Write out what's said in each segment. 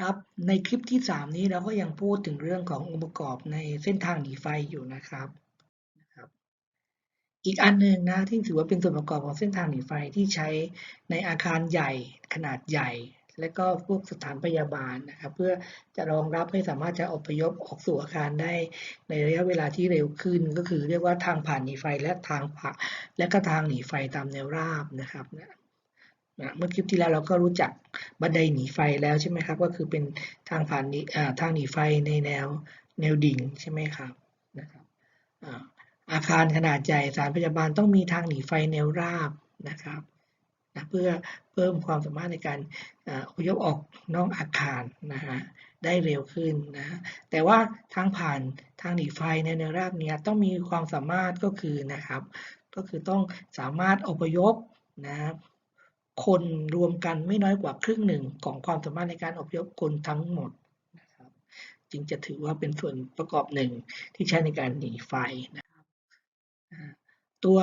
ครับในคลิปที่ 3 นี้เราก็ยังพูดถึงเรื่องขององค์ประกอบในเส้นทางหนีไฟอยู่นะครับ อีกอันหนึ่งนะที่ถือว่าเป็นส่วนประกอบของเส้นทางหนีไฟที่ใช้ในอาคารใหญ่ขนาดใหญ่ และก็พวกสถานพยาบาลนะครับเพื่อจะรองรับให้สามารถจะอพยพออกสู่อาคารได้ในระยะเวลาที่เร็วขึ้น ก็คือเรียกว่าทางผ่านหนีไฟและทางผ่าและก็ทางหนีไฟตามแนวราบนะครับ นะเมื่อคลิปที่แล้วเราก็รู้จักบันไดหนีไฟแล้วใช่ไหมครับ ก็คือเป็นทางผ่านนี้ทางหนีไฟในแนวแนวดิ่งใช่ไหมครับนะครับอาคารขนาดใหญ่สานพยาบาลต้องมีทางหนีไฟแนวราบนะครับนะเพื่อเพิ่มความสามารถในการอพยพออกนอกอาคารนะฮะได้เร็วขึ้นนะฮะแต่ว่าทางผ่านทางหนีไฟในแนวราบเนี้ยต้องมีความสามารถก็คือนะครับ ก็คือต้องสามารถอพยพนะ คนรวมกันไม่น้อยกว่าครึ่งหนึ่งของความสามารถในการอพยพคนทั้งหมดนะครับจึงจะถือว่าเป็นส่วนประกอบหนึ่งที่ใช้ในการหนีไฟนะครับตัว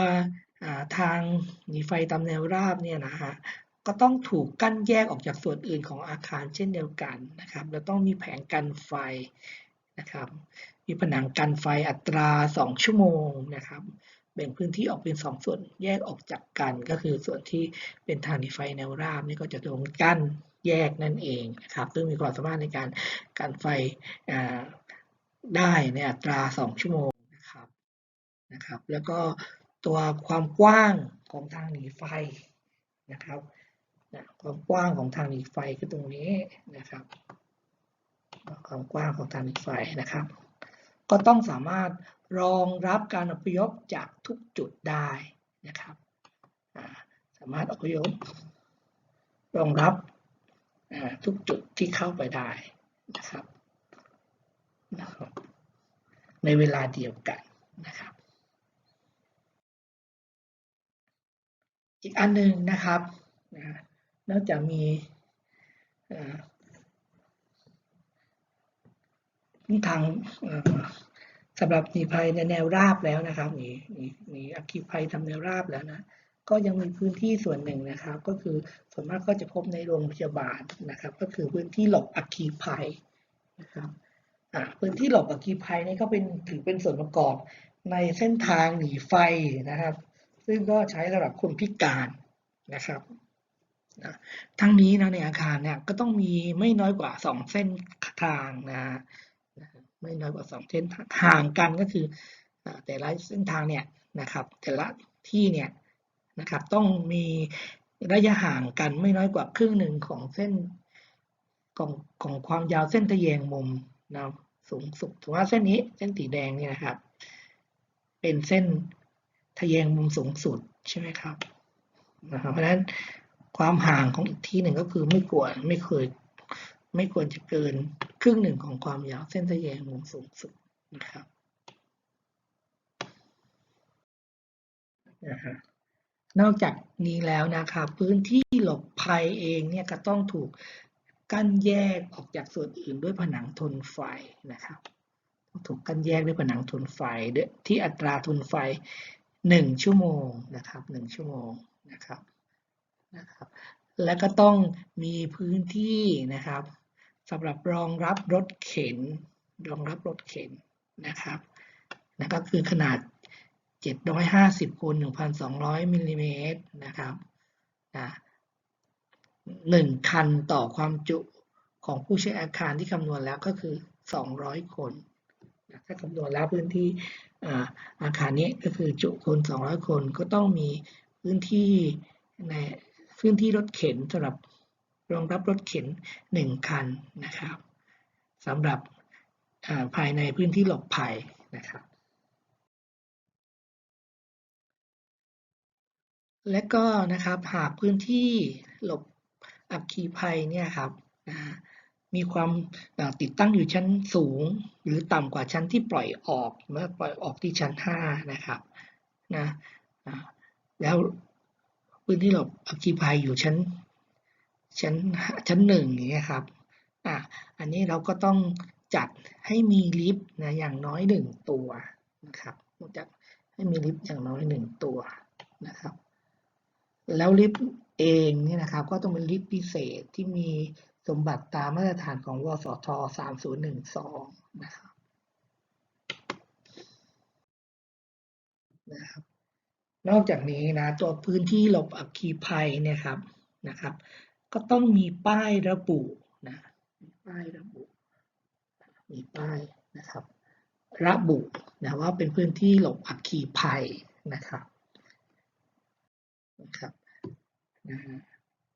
ทางหนีไฟตามแนวราบเนี่ยนะฮะก็ต้องถูกกั้นแยกออกจากส่วนอื่นของอาคารเช่นเดียวกันนะครับแล้วต้องมีแผงกันไฟนะครับ มีผนังกันไฟอัตรา 2 ชั่วโมงนะครับ แบ่งพื้นที่ออกเป็น 2 ส่วนแยกออกจากกัน ก็คือส่วนที่เป็นทางหนีไฟแนวราบนี่ก็จะโดนกั้นแยกนั่นเองนะครับซึ่งมีความสามารถในการกันไฟได้ในอัตรา 2 ชั่วโมงนะครับนะครับ แล้วก็ตัวความกว้างของทางหนีไฟนะครับความกว้างของทางหนีไฟคือตรงนี้นะครับ ความกว้างของทางหนีไฟนะครับ ก็ต้องสามารถ รองรับการอพยพจากทุกจุดได้นะครับสามารถอพยพรองรับทุกจุดที่เข้าไปได้นะครับนะครับ ในเวลาเดียวกันนะครับ อีกอันหนึ่งนะครับนอกจากมีอ่าทาง สำหรับหนีภัยในแนวราบแล้วนะครับหนีหนีหนีอัคคีภัยทำแนวราบแล้วนะก็ยังมีพื้นที่ส่วนหนึ่งนะครับ ก็คือส่วนมากก็จะพบในโรงพยาบาลนะครับ ก็คือพื้นที่หลบอัคคีภัยนะครับพื้นที่หลบอัคคีภัยนี่ก็เป็นถือเป็นส่วนประกอบในเส้นทางหนีไฟนะครับ ซึ่งก็ใช้สำหรับคนพิการนะครับนะทั้งนี้นะในอาคารเนี่ยก็ต้องมีไม่น้อยกว่าสองเส้นทางนะ ไม่น้อยกว่าสองเส้นห่างกันก็คือแต่ละเส้นทางเนี่ยนะครับแต่ละที่เนี่ยนะครับต้องมีระยะห่างกันไม่น้อยกว่าครึ่งหนึ่งของเส้นของของความยาวเส้นทะแยงมุมนะสูงสุดถือว่าเส้นนี้เส้นสีแดงเนี่ยนะครับ เป็นเส้นทะแยงมุมสูงสุดใช่ไหมครับนะครับเพราะฉะนั้นความห่างของอีกที่หนึ่งก็คือไม่ควรไม่เคยไม่ควรจะเกิน รึ่งหนึ่งของความยาวเส้นทะแยงมุมสูงสุดนะครับนะฮะนอกจากนี้แล้วนะครับพื้นที่หลบภัยเองเนี่ยก็ต้องถูกกั้นแยกออกจากส่วนอื่นด้วยผนังทนไฟนะครับถูกกั้นแยกด้วยผนังทนไฟที่อัตราทนไฟหนึ่งชั่วโมงนะครับหนึ่งชั่วโมงนะครับนะครับ และก็ต้องมีพื้นที่นะครับ สำหรับรองรับรถเข็น รองรับรถเข็นนะครับนะก็คือขนาด 750คูณ1,200มิลลิเมตรนะครับนะหนึ่งคันต่อความจุของผู้ใช้อาคารที่คำนวณแล้วก็คือ 200 คนนะถ้าคำนวณแล้วพื้นที่อ่าอาคารนี้ก็คือจุคน 200 คนก็ต้องมีพื้นที่ในพื้นที่รถเข็นสำหรับ รองรับรถเข็น 1 คันนะครับสำหรับาภายในพื้นที่หลบภัยนะครับ และก็นะครับหากพื้นที่หลบอัคคีภัยเนี่ยครับมีความาติดตั้งอยู่ชั้นสูง หรือต่ำกว่าชั้นที่ปล่อยออกเมื่อปล่อยออกที่ชั้น 5 นะครับนะแล้วพื้นที่หลบอัคคีภัยอยู่ชั้น ชั้นชั้นหนึ่งอย่างเงี้ยครับอะอันนี้เราก็ต้องจัดให้มีลิฟต์นะอย่างน้อยหนึ่งตัวนะครับจัดให้มีลิฟต์อย่างน้อยหนึ่งตัวนะครับ แล้วลิฟต์เองเนี่ยนะครับ ก็ต้องเป็นลิฟต์พิเศษที่มีสมบัติตามมาตรฐานของวสท3012นะครับนะครับ นอกจากนี้นะตัวพื้นที่หลบอัคคีภัยเนี่ยครับนะครับ ก็ต้องมีป้ายระบุนะมีป้ายระบุ มีป้ายนะครับ ระบุนะว่าเป็นพื้นที่หลบอัคคีภัยนะครับนะครับนะฮะ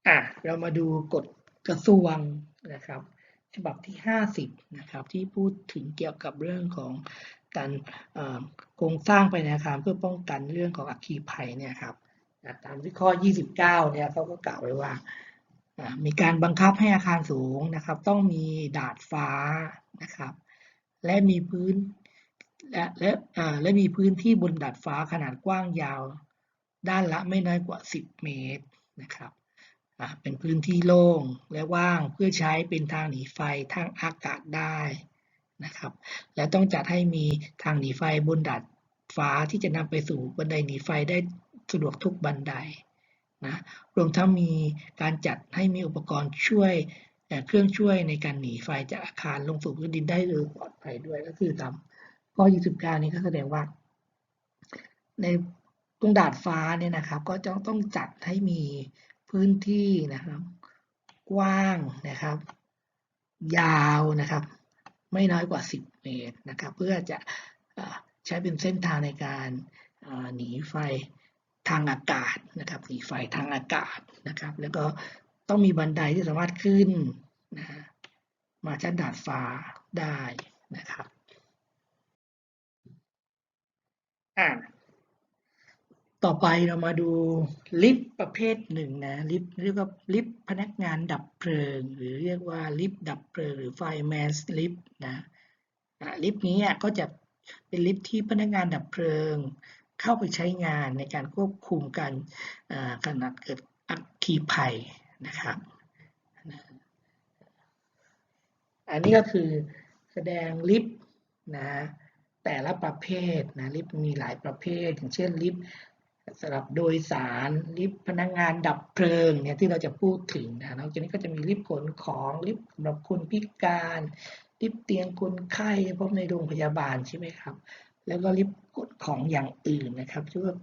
อะเรามาดูกฎกระทรวงนะครับฉบับที่ 50 นะครับที่พูดถึงเกี่ยวกับเรื่องของการโครงสร้างไปในอาคารเพื่อป้องกันเรื่องของอัคคีภัยเนี่ยครับตามที่ข้อ 29 เนี่ยเขาก็กล่าวไว้ว่า มีการบังคับให้อาคารสูงนะครับ ต้องมีดาดฟ้านะครับ และมีพื้นและและและมีพื้นที่บนดาดฟ้าขนาดกว้างยาว ด้านละไม่น้อยกว่า 10 เมตรนะครับเป็นพื้นที่โล่งและว่างเพื่อใช้เป็นทางหนีไฟทางอากาศได้นะครับ และต้องจัดให้มีทางหนีไฟบนดาดฟ้าที่จะนำไปสู่บันไดหนีไฟได้สะดวกทุกบันได นะรวมทั้งมีการจัดให้มีอุปกรณ์ช่วยเครื่องช่วยในการหนีไฟจากอาคารลงสู่พื้นดินได้โดยปลอดภัยด้วยก็คือตามข้อ 29 นี้ก็แสดงว่า ในตรงดาดฟ้าเนี่ยนะครับ ก็จะต้องจัดให้มีพื้นที่นะครับ กว้างนะครับ ยาวนะครับ ไม่น้อยกว่า 10 เมตรนะครับ เพื่อจะใช้เป็นเส้นทางในการหนีไฟ ทางอากาศนะครับหนีไฟทางอากาศนะครับ แล้วก็ต้องมีบันไดที่สามารถขึ้นนะมาชั้นดาดฟ้าได้นะครับอ่าต่อไปเรามาดูลิฟต์ประเภทหนึ่งนะลิฟต์เรียกว่าลิฟต์พนักงานดับเพลิง หรือเรียกว่าลิฟต์ดับเพลิงหรือไฟแมนลิฟต์นะลิฟต์นี้ก็จะเป็นลิฟต์ที่พนักงานดับเพลิง เข้าไปใช้งานในการควบคุมการขณะเกิดอัคคีภัยนะครับ อันนี้ก็คือแสดงลิฟต์นะแต่ละประเภทนะลิฟต์มีหลายประเภท อย่างเช่นลิฟต์สำหรับโดยสารลิฟต์พนักงงานดับเพลิงเนี่ยที่เราจะพูดถึงนะนอกจากนี้ก็จะมีลิฟต์ขนของลิฟต์สำหรับคนพิการ ลิฟต์เตียงคนไข้พบในโรงพยาบาลใช่ไหมครับ แล้วก็ลิฟต์ขนของอย่างอื่นนะครับชื่อว่า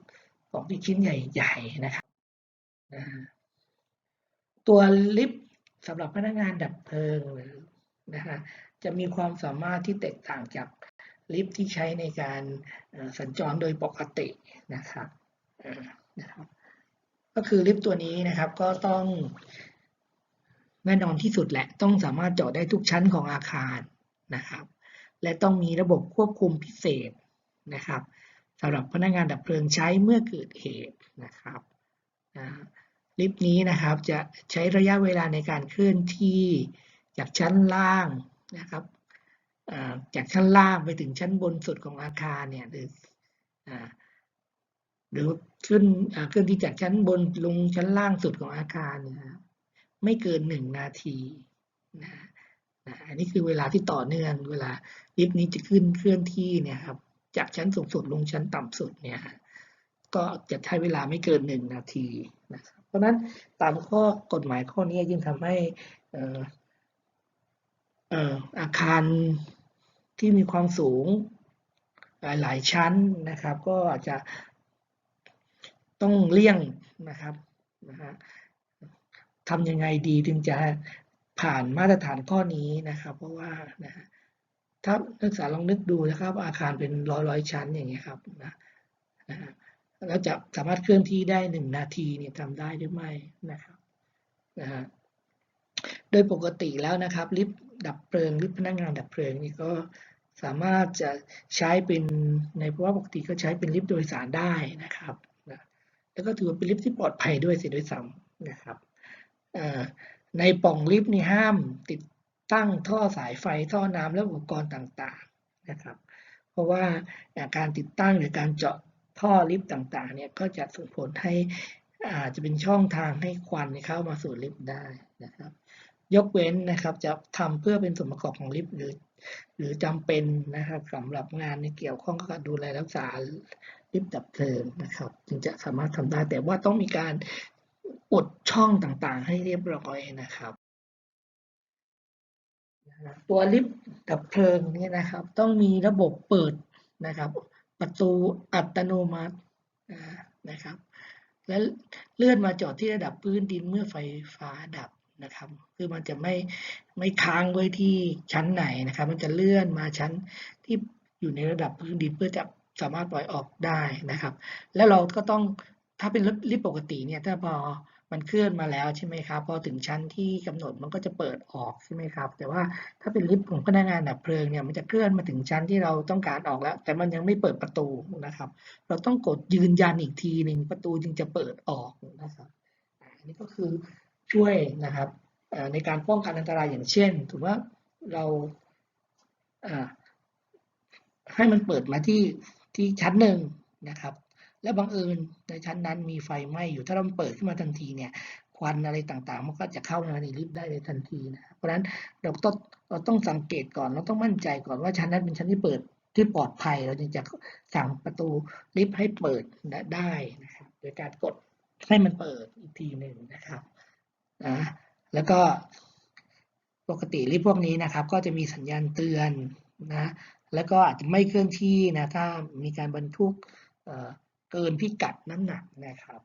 ของที่ชิ้นใหญ่ๆนะครับตัวลิฟต์สำหรับพนักงานดับเพลิงนะฮะจะมีความสามารถที่แตกต่างจากลิฟต์ที่ใช้ในการสัญจรโดยปกตินะครับนะครับ ก็คือลิฟต์ตัวนี้นะครับก็ต้อง แน่นอนที่สุดแหละต้องสามารถเจอดได้ทุกชั้นของอาคารนะครับ และต้องมีระบบควบคุมพิเศษนะครับสำหรับพนักงานดับเพลิงใช้เมื่อเกิดเหตุนะครับลิฟต์นี้นะครับจะใช้ระยะเวลาในการเคลื่อนที่จากชั้นล่างนะครับจากชั้นล่างไปถึงชั้นบนสุดของอาคารเนี่ยหรือหรือขึ้นขึ้นที่จากชั้นบนลงชั้นล่างสุดของอาคารนะครับ ไม่เกินหนึ่งนาทีนะนะอันนี้คือเวลาที่ต่อเนื่องเวลาลิฟต์นี้จะขึ้นเคลื่อนที่เนี่ยครับจากชั้นสูงสุดลงชั้นต่ำสุดเนี่ยก็จะใช้เวลาไม่เกินหนึ่งนาทีนะครับเพราะนั้นตามข้อกฎหมายข้อนี้ยิ่งทำให้อาคารที่มีความสูงหลายชั้นนะครับ ก็อาจจะต้องเลี่ยงนะครับนะฮะ ทำยังไงดีถึงจะผ่านมาตรฐานข้อนี้นะครับ เพราะว่านะถ้านักศึกษาลองนึกดูนะครับ อาคารเป็นร้อยร้อยชั้นอย่างเงี้ยครับนะนะแล้วจะสามารถเคลื่อนที่ได้หนึ่งนาทีเนี่ยทำได้หรือไม่นะครับนะฮะโดยปกติแล้วนะครับลิฟต์ดับเพลิงลิฟต์พนักงานดับเพลิงนี่ก็สามารถจะใช้เป็นในเพราว่าปกติก็ใช้เป็นลิฟต์โดยสารได้นะครับนะแล้วก็ถือว่าเป็นลิฟต์ที่ปลอดภัยด้วยสียด้วยซ้ำนะครับ ในป่องลิฟต์นี่ห้ามติดตั้งท่อสายไฟท่อน้ำและอุปกรณ์ต่างๆนะครับ เพราะว่าการติดตั้งหรือการเจาะท่อลิฟต์ต่างๆเนี่ยก็จะส่งผลให้อาจจะเป็นช่องทางให้ควันเข้ามาสู่ลิฟต์ได้นะครับ ยกเว้นนะครับจะทำเพื่อเป็นส่วนประกอบของลิฟต์หรือ หรือจำเป็นนะครับสำหรับงานในเกี่ยวข้องกับดูแลรักษาลิฟต์ดับเพลิงนะครับ จึงจะสามารถทำได้แต่ว่าต้องมีการ อุดช่องต่างๆ ให้เรียบร้อยนะครับ ตัวลิฟต์ดับเพลิงนี่นะครับ ต้องมีระบบเปิดนะครับ ประตูอัตโนมัตินะครับ และเลื่อนมาจอดที่ระดับพื้นดินเมื่อไฟฟ้าดับนะครับ คือมันจะไม่ไม่ค้างไว้ที่ชั้นไหนนะครับ มันจะเลื่อนมาชั้นที่อยู่ในระดับพื้นดินเพื่อจะสามารถปล่อยออกได้นะครับ แล้วเราก็ต้องถ้าเป็นลิฟต์ปกติเนี่ยถ้าพอ มันเคลื่อนมาแล้วใช่ไหมครับ พอถึงชั้นที่กำหนดมันก็จะเปิดออกใช่ไหมครับ แต่ว่าถ้าเป็นลิฟต์ของพนักงานดับเพลิงเนี่ยมันจะเคลื่อนมาถึงชั้นที่เราต้องการออกแล้ว แต่มันยังไม่เปิดประตูนะครับ เราต้องกดยืนยันอีกทีหนึ่งประตูจึงจะเปิดออกนะครับอันนี้ก็คือช่วยนะครับในการป้องกันอันตรายอย่างเช่นถือว่าเราให้มันเปิดมาที่ที่ชั้นหนึ่งนะครับ แล้วบังเอิญในชั้นนั้นมีไฟไหม้อยู่ถ้าเราเปิดขึ้นมาทันทีเนี่ยควันอะไรต่างๆ มันก็จะเข้ามาในลิฟต์ได้ในทันทีนะเพราะฉะนั้นเราต้องเราต้องสังเกตก่อนเราต้องมั่นใจก่อนว่าชั้นนั้นเป็นชั้นที่เปิดที่ปลอดภัยเราจึงจะสั่งประตูลิฟต์ให้เปิดได้นะครับโดยการกดให้มันเปิดอีกทีหนึ่งนะครับนะแล้วก็ปกติลิฟต์พวกนี้นะครับ ก็จะมีสัญญาณเตือนนะแล้วก็อาจจะไม่เคลื่อนที่นะถ้ามีการบรรทุก เกินพิกัดน้ำหนักนะครับ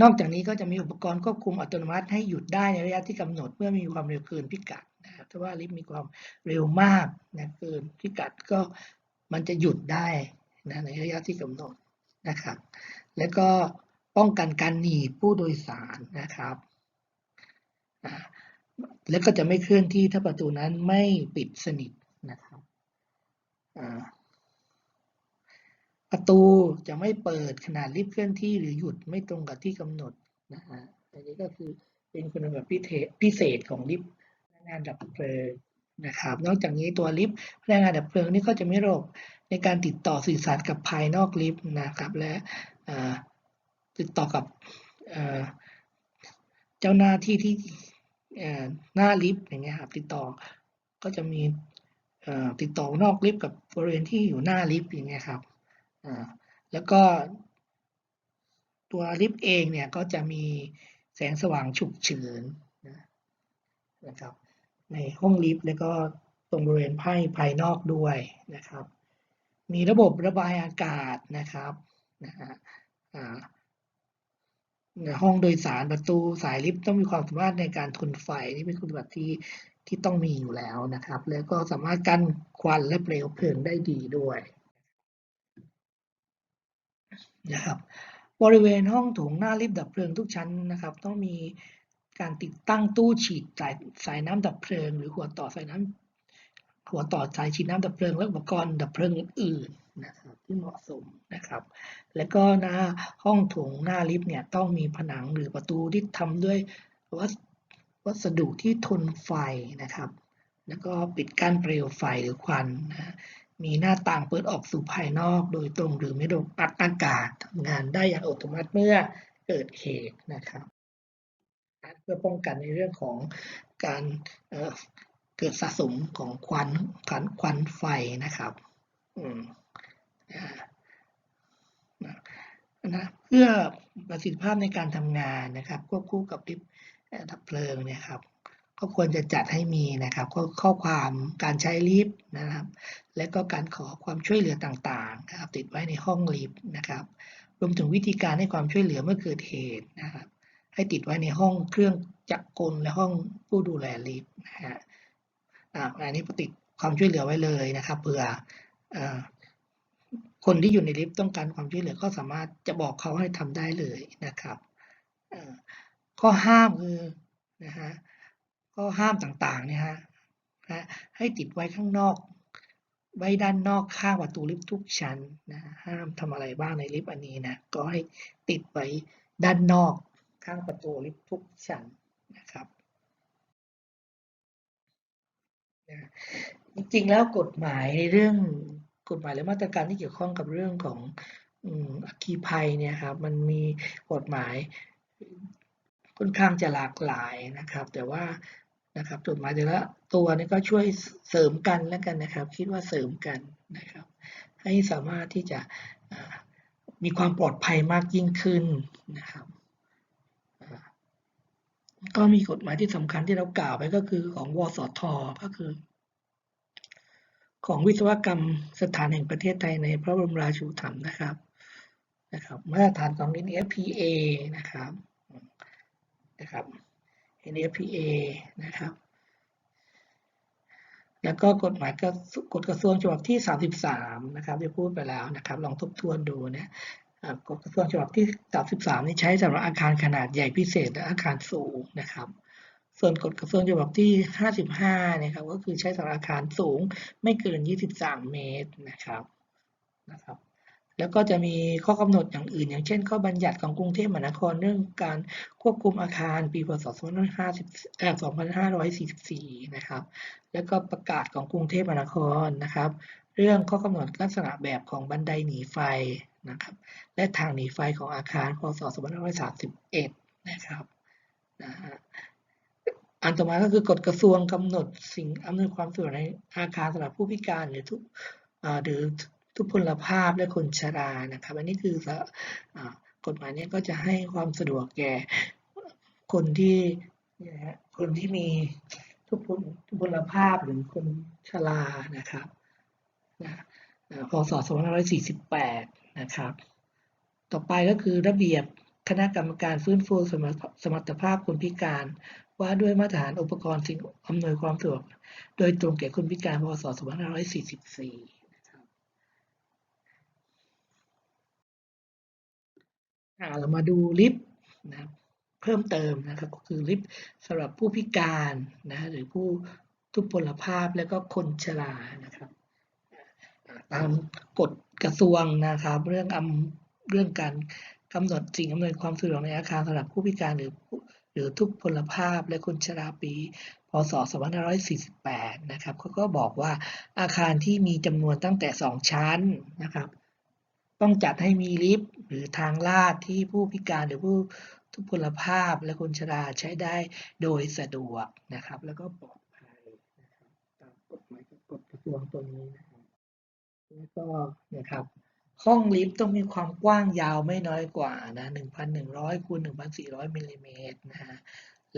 นอกจากนี้ก็จะมีอุปกรณ์ควบคุมอัตโนมัติให้หยุดได้ในระยะที่กำหนดเมื่อมีความเร็วเกินพิกัดนะครับถ้าว่าลิฟต์มีความเร็วมากนะเกินพิกัดก็มันจะหยุดได้นะในระยะที่กำหนดนะครับ แล้วก็ป้องกันการหนีผู้โดยสารนะครับ แล้วก็จะไม่เคลื่อนที่ถ้าประตูนั้นไม่ปิดสนิทนะครับ ประตูจะไม่เปิดขนาดลิฟต์เคลื่อนที่หรือหยุดไม่ตรงกับที่กำหนดนะฮะอันนี้ก็คือเป็นคุณสมบัติพิเศษของลิฟต์พนักงานดับเพลิงนะครับ นอกจากนี้ตัวลิฟต์พนักงานดับเพลิงนี่ก็จะไม่ระบบในการติดต่อสื่อสารกับภายนอกลิฟต์นะครับและติดต่อกับเจ้าหน้าที่ที่หน้าลิฟต์อย่างเงี้ยครับติดต่อก็จะมีติดต่อนอกลิฟต์กับบริเวณที่อยู่หน้าลิฟต์อย่างเงี้ยครับ แล้วก็ตัวลิฟต์เองเนี่ยก็จะมีแสงสว่างฉุกเฉินนะครับ ในห้องลิฟต์แล้วก็ตรงบริเวณภายภายนอกด้วยนะครับ มีระบบระบายอากาศนะครับนะฮะห้องโดยสารประตูสายลิฟต์ต้องมีความสามารถในการทนไฟนี่เป็นคุณสมบัติที่ที่ต้องมีอยู่แล้วนะครับ แล้วก็สามารถกันควันและเปลวเพลิงได้ดีด้วย นะครับบริเวณห้องโถงหน้าลิฟต์ดับเพลิงทุกชั้นนะครับ ต้องมีการติดตั้งตู้ฉีดสายสายน้ำดับเพลิง หรือหัวต่อสายน้ำหัวต่อสายฉีดน้ำดับเพลิงและอุปกรณ์ดับเพลิงอื่นๆนะครับที่เหมาะสมนะครับ และก็หน้าห้องโถงหน้าลิฟต์เนี่ยต้องมีผนังหรือประตูที่ทำด้วยวัสดุที่ทนไฟนะครับ แล้วก็ปิดกั้นเปลวไฟหรือควันนะ มีหน้าต่างเปิดออกสู่ภายนอกโดยตรงหรือไม่โดนอัดอากาศทำงานได้อย่างอัตโนมัติเมื่อเกิดเหตุนะครับ เพื่อป้องกันในเรื่องของการเเกิดสะสมของควันควันควันไฟนะครับนะเพื่อประสิทธิภาพในการทำงานนะครับควบคู่กับลิฟต์ดับเพลิงเนี่ยครับ ก็ควรจะจัดให้มีนะครับข้อความการใช้ลิฟต์นะครับ และก็การขอความช่วยเหลือต่างๆนะครับติดไว้ในห้องลิฟต์นะครับ รวมถึงวิธีการให้ความช่วยเหลือเมื่อเกิดเหตุนะครับ ให้ติดไว้ในห้องเครื่องจักรกลและห้องผู้ดูแลลิฟต์นะฮะอันนี้ติดความช่วยเหลือไว้เลยนะครับเผื่อคนที่อยู่ในลิฟต์ต้องการความช่วยเหลือก็สามารถจะบอกเขาให้ทำได้เลยนะครับข้อห้ามคือนะฮะ ข้อห้ามต่างๆเนี่ยฮะให้ติดไว้ข้างนอก ไว้ด้านนอกข้างประตูลิฟต์ทุกชั้นนะห้ามทำอะไรบ้างในลิฟต์อันนี้นะก็ให้ติดไว้ด้านนอกข้างประตูลิฟต์ทุกชั้นนะครับจริงๆแล้วกฎหมายในเรื่องกฎหมายและมาตรการที่เกี่ยวข้องกับเรื่องของอัคคีภัยเนี่ยครับมันมีกฎหมายค่อนข้างจะหลากหลายนะครับ แต่ว่า นะครับจดหมายแต่ละตัวนี้ก็ช่วยเสริมกันแล้วกันนะครับ คิดว่าเสริมกันนะครับ ให้สามารถที่จะมีความปลอดภัยมากยิ่งขึ้นนะครับก็มีกฎหมายที่สำคัญที่เรากล่าวไปก็คือของวสทก็คือ ของวิศวกรรมสถานแห่งประเทศไทยในพระบรมราชูปถัมภ์นะครับนะครับมาตรฐานของ NFPA นะครับนะครับ NFPA นะครับ แล้วก็กฎหมายกกฎกระทรวงฉบับที่ 33 นะครับที่พูดไปแล้วนะครับ ลองทบทวนดูนะกฎกระทรวงฉบับที่ 33 นี่ใช้สำหรับอาคารขนาดใหญ่พิเศษและอาคารสูงนะครับ ส่วนกฎกระทรวงฉบับที่ 55 นะครับ ก็คือใช้สำหรับอาคารสูงไม่เกิน 23 เมตรนะครับนะครับ แล้วก็จะมีข้อกำหนดอย่างอื่น อย่างเช่น ข้อบัญญัติของกรุงเทพมหานครเรื่องการควบคุมอาคารปีพศ 2544 นะครับ แล้วก็ประกาศของกรุงเทพมหานครนะครับ เรื่องข้อกำหนดลักษณะแบบของบันไดหนีไฟนะครับ และทางหนีไฟของอาคารพศ 2531 นะครับนะฮะอันต่อมาก็คือกฎกระทรวงกำหนดสิ่งอำนวยความสะดวกในอาคารสำหรับผู้พิการหรือทุกหรือ ทุพพลภาพและคนชรานะครับอันนี้คือกฎหมายนี้ก็จะให้ความสะดวกแก่คนที่คนที่มีทุพพลทุพพลภาพหรือคนชรานะครับนะพศ2548 นะครับ ต่อไปก็คือระเบียบคณะกรรมการฟื้นฟูสมรรถภาพคนพิการ ว่าด้วยมาตรฐานอุปกรณ์สิ่งอำนวยความสะดวก โดยตรงแก่คนพิการพศ2544 เรามาดูลิฟต์นะเพิ่มเติมนะครับก็คือลิฟต์สำหรับผู้พิการนะหรือผู้ทุพพลภาพและก็คนชรานะครับตามกฎกระทรวงนะครับ เรื่องอำเรื่องการกำหนดสิ่งอำนวยความสะดวกในอาคารสำหรับผู้พิการหรือหรือทุกพลภาพและคนชราปี พศ 2548 นะครับเขาก็บอกว่าอาคารที่มีจำนวนตั้งแต่ 2 ชั้นนะครับ ต้องจัดให้มีลิฟต์ หรือทางลาดที่ผู้พิการหรือผู้ทุพพลภาพและคนชราใช้ได้โดยสะดวกนะครับ แล้วก็ปลอดภัยนะครับตามกฎหมายกฎกระทรวงตัวนี้นะครับแล้วก็นะครับห้องลิฟต์ต้องมีความกว้างยาวไม่น้อยกว่านะ1,100คูณ1,400มิลลิเมตรนะฮะ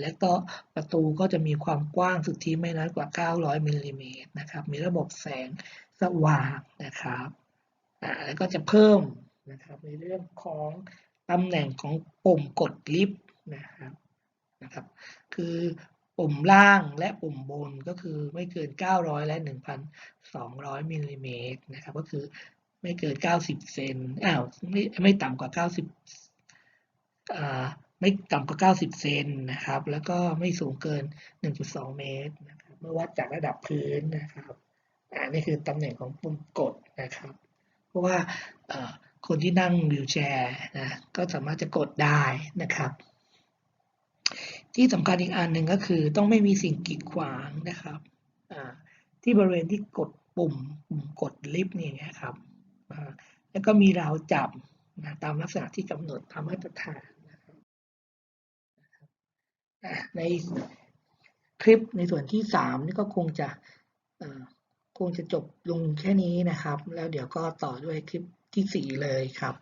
และก็ประตูก็จะมีความกว้างสุทธิไม่น้อยกว่า 900มิลลิเมตรนะครับ มีระบบแสงสว่างนะครับแล้วก็จะเพิ่ม นะครับในเรื่องของตำแหน่งของปุ่มกดลิฟต์นะครับนะครับ คือปุ่มล่างและปุ่มบนก็คือไม่เกิน 900 และ 1,200มิลลิเมตรนะครับก็คือไม่เกิน 90 เซนอ้าวไม่ไม่ต่ำกว่า 90อ่าไม่ต่ำกว่า 90 เซนนะครับ แล้วก็ไม่สูงเกิน 1.2 เมตรนะครับเมื่อวัดจากระดับพื้นนะครับอ่านี่คือตำแหน่งของปุ่มกดนะครับ เพราะว่า คนที่นั่งวิวแชร์นะก็สามารถจะกดได้นะครับ ที่สำคัญอีกอันหนึ่งก็คือต้องไม่มีสิ่งกีดขวางนะครับที่บริเวณที่กดปุ่มปุ่มกดลิฟต์นี่นะครับแล้วก็มีราวจับนะตามลักษณะที่กำหนดตามมาตรฐานนะครับในคลิปในส่วนที่สามนี่ก็คงจะคงจะจบลงแค่นี้นะครับ แล้วเดี๋ยวก็ต่อด้วยคลิป ที่สี่เลยครับ